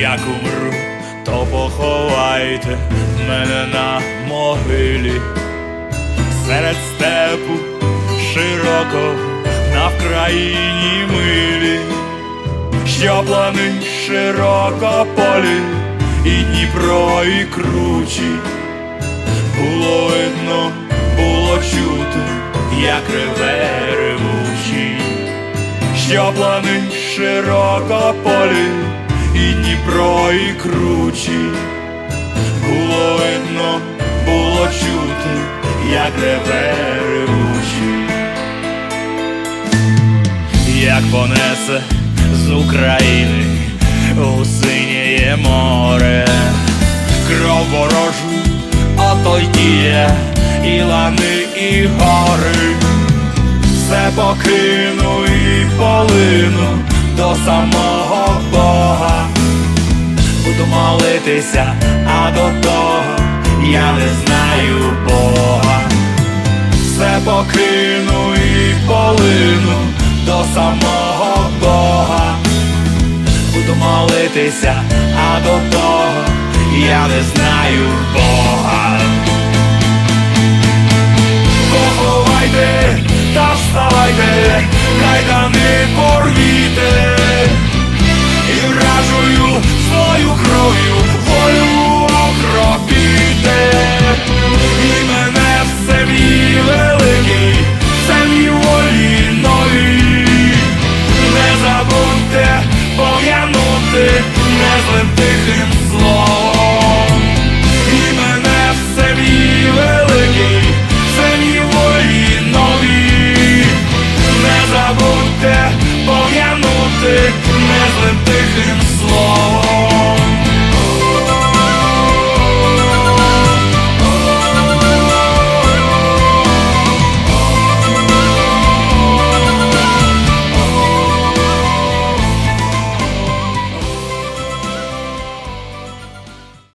Як умру, то поховайте мене на могилі. Серед степу широкого на Вкраїні милі, що плани широко полі, і Дніпро, і кручі. Було видно, було чути, як реве ревучий, що плани широко полі, Дніпро, і кручі. Було видно, було чути, як реве ревучий, як понесе з України у синє море, кров ворожу, ото й діє, і лани, і гори, все покину і полину до самого буду молитися, а до того я не знаю Бога. Все покину і полину до самого Бога. Буду молитися, а до того я не знаю Бога.